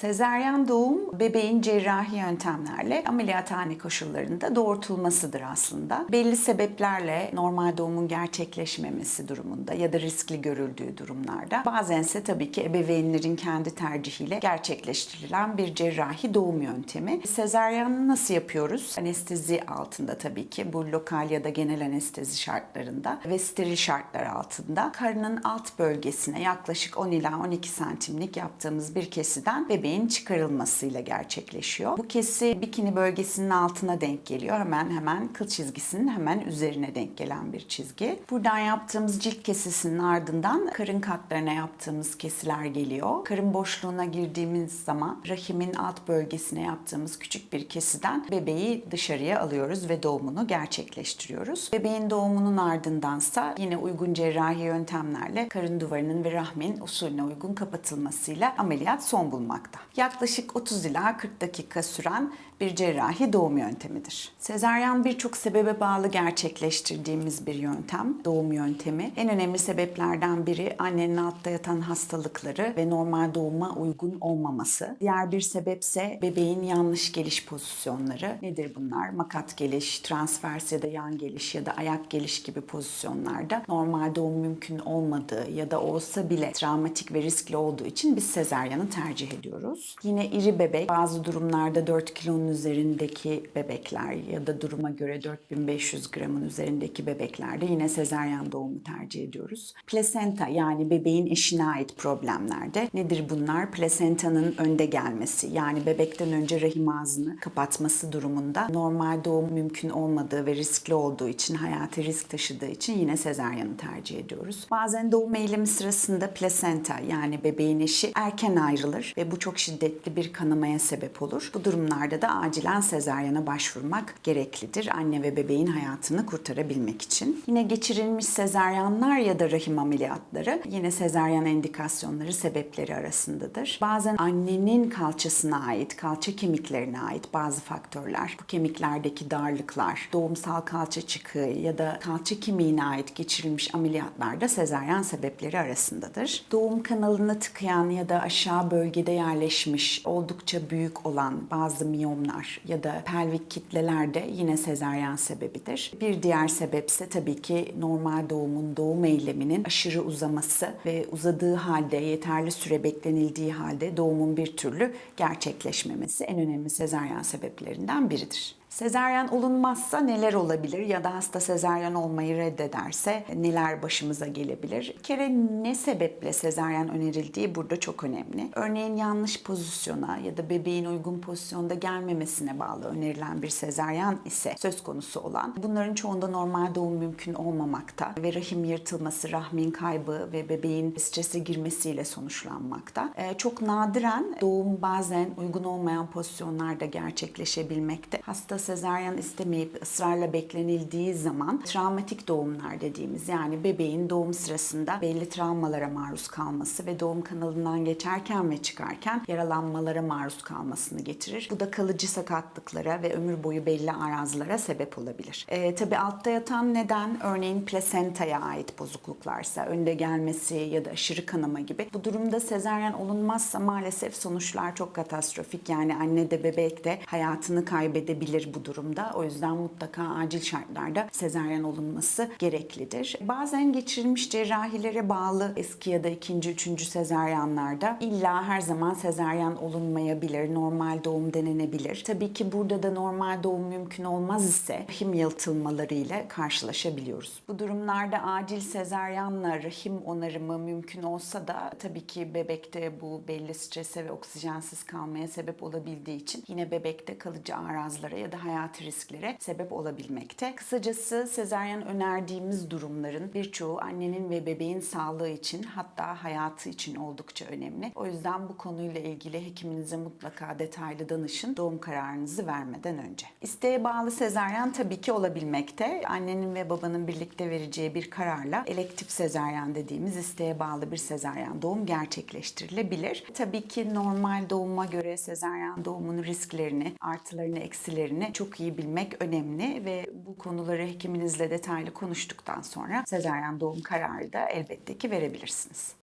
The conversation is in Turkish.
Sezeryan doğum bebeğin cerrahi yöntemlerle ameliyathane koşullarında doğurtulmasıdır aslında. Belli sebeplerle normal doğumun gerçekleşmemesi durumunda ya da riskli görüldüğü durumlarda bazense tabii ki ebeveynlerin kendi tercihiyle gerçekleştirilen bir cerrahi doğum yöntemi. Sezeryanı nasıl yapıyoruz? Anestezi altında tabii ki bu lokal ya da genel anestezi şartlarında ve steril şartlar altında karının alt bölgesine yaklaşık 10 ila 12 santimlik yaptığımız bir kesiden bebeğin çıkarılmasıyla gerçekleşiyor. Bu kesi bikini bölgesinin altına denk geliyor. Hemen hemen kıl çizgisinin hemen üzerine denk gelen bir çizgi. Buradan yaptığımız cilt kesisinin ardından karın katlarına yaptığımız kesiler geliyor. Karın boşluğuna girdiğimiz zaman rahimin alt bölgesine yaptığımız küçük bir kesiden bebeği dışarıya alıyoruz ve doğumunu gerçekleştiriyoruz. Bebeğin doğumunun ardındansa yine uygun cerrahi yöntemlerle karın duvarının ve rahmin usulüne uygun kapatılmasıyla ameliyat son bulmakta. Yaklaşık 30 ila 40 dakika süren bir cerrahi doğum yöntemidir. Sezaryen birçok sebebe bağlı gerçekleştirdiğimiz bir yöntem, doğum yöntemi. En önemli sebeplerden biri annenin altta yatan hastalıkları ve normal doğuma uygun olmaması. Diğer bir sebepse bebeğin yanlış geliş pozisyonları. Nedir bunlar? Makat geliş, transvers ya da yan geliş ya da ayak geliş gibi pozisyonlarda normal doğum mümkün olmadığı ya da olsa bile travmatik ve riskli olduğu için biz sezaryanı tercih ediyoruz. Yine iri bebek bazı durumlarda 4 kilonun üzerindeki bebekler ya da duruma göre 4500 gramın üzerindeki bebeklerde yine sezaryen doğumu tercih ediyoruz. Plasenta yani bebeğin eşine ait problemlerde nedir bunlar? Plasentanın önde gelmesi yani bebekten önce rahim ağzını kapatması durumunda normal doğum mümkün olmadığı ve riskli olduğu için hayati risk taşıdığı için yine sezaryanı tercih ediyoruz. Bazen doğum eylemi sırasında plasenta yani bebeğin eşi erken ayrılır ve bu çok şiddetli bir kanamaya sebep olur. Bu durumlarda da acilen sezaryana başvurmak gereklidir anne ve bebeğin hayatını kurtarabilmek için. Yine geçirilmiş sezaryanlar ya da rahim ameliyatları yine sezaryen endikasyonları sebepleri arasındadır. Bazen annenin kalçasına ait, kalça kemiklerine ait bazı faktörler, bu kemiklerdeki darlıklar, doğumsal kalça çıkığı ya da kalça kemiğine ait geçirilmiş ameliyatlarda sezaryen sebepleri arasındadır. Doğum kanalını tıkayan ya da aşağı bölgede yerleşmiş, oldukça büyük olan bazı miyomlar ya da pelvik kitleler de yine sezaryen sebebidir. Bir diğer sebepse tabii ki normal doğumun, doğum eyleminin aşırı uzaması ve uzadığı halde, yeterli süre beklenildiği halde doğumun bir türlü gerçekleşmemesi en önemli sezaryen sebeplerinden biridir. Sezaryen olunmazsa neler olabilir ya da hasta sezaryen olmayı reddederse neler başımıza gelebilir? Bir kere ne sebeple sezaryen önerildiği burada çok önemli. Örneğin yanlış pozisyona ya da bebeğin uygun pozisyonda gelmemesine bağlı önerilen bir sezaryen ise söz konusu olan bunların çoğunda normal doğum mümkün olmamakta ve rahim yırtılması, rahmin kaybı ve bebeğin strese girmesiyle sonuçlanmakta. Ee, çok nadiren doğum bazen uygun olmayan pozisyonlarda gerçekleşebilmekte. Hasta sezaryen istemeyip ısrarla beklenildiği zaman travmatik doğumlar dediğimiz yani bebeğin doğum sırasında belli travmalara maruz kalması ve doğum kanalından geçerken ve çıkarken yaralanmalara maruz kalmasını getirir. Bu da kalıcı sakatlıklara ve ömür boyu belli arazlara sebep olabilir. Ee, Tabi altta yatan neden örneğin plasentaya ait bozukluklarsa, önde gelmesi ya da aşırı kanama gibi. Bu durumda sezaryen olunmazsa maalesef sonuçlar çok katastrofik. Yani anne de bebek de hayatını kaybedebilir bu durumda. O yüzden mutlaka acil şartlarda sezaryen olunması gereklidir. Bazen geçirilmiş cerrahilere bağlı eski ya da ikinci, üçüncü sezaryenlarda illa her zaman sezaryen olunmayabilir. Normal doğum denenebilir. Tabii ki burada da normal doğum mümkün olmaz ise rahim yıltılmaları ile karşılaşabiliyoruz. Bu durumlarda acil sezaryenle rahim onarımı mümkün olsa da tabii ki bebekte bu belli strese ve oksijensiz kalmaya sebep olabildiği için yine bebekte kalıcı arazlara ya da hayati risklere sebep olabilmekte. Kısacası sezaryen önerdiğimiz durumların birçoğu annenin ve bebeğin sağlığı için hatta hayatı için oldukça önemli. O yüzden bu konuyla ilgili hekiminize mutlaka detaylı danışın doğum kararınızı vermeden önce. İsteğe bağlı sezaryen tabii ki olabilmekte. Annenin ve babanın birlikte vereceği bir kararla elektif sezaryen dediğimiz isteğe bağlı bir sezaryen doğum gerçekleştirilebilir. Tabii ki normal doğuma göre sezaryen doğumun risklerini, artılarını, eksilerini çok iyi bilmek önemli ve bu konuları hekiminizle detaylı konuştuktan sonra sezaryen doğum kararı da elbette ki verebilirsiniz.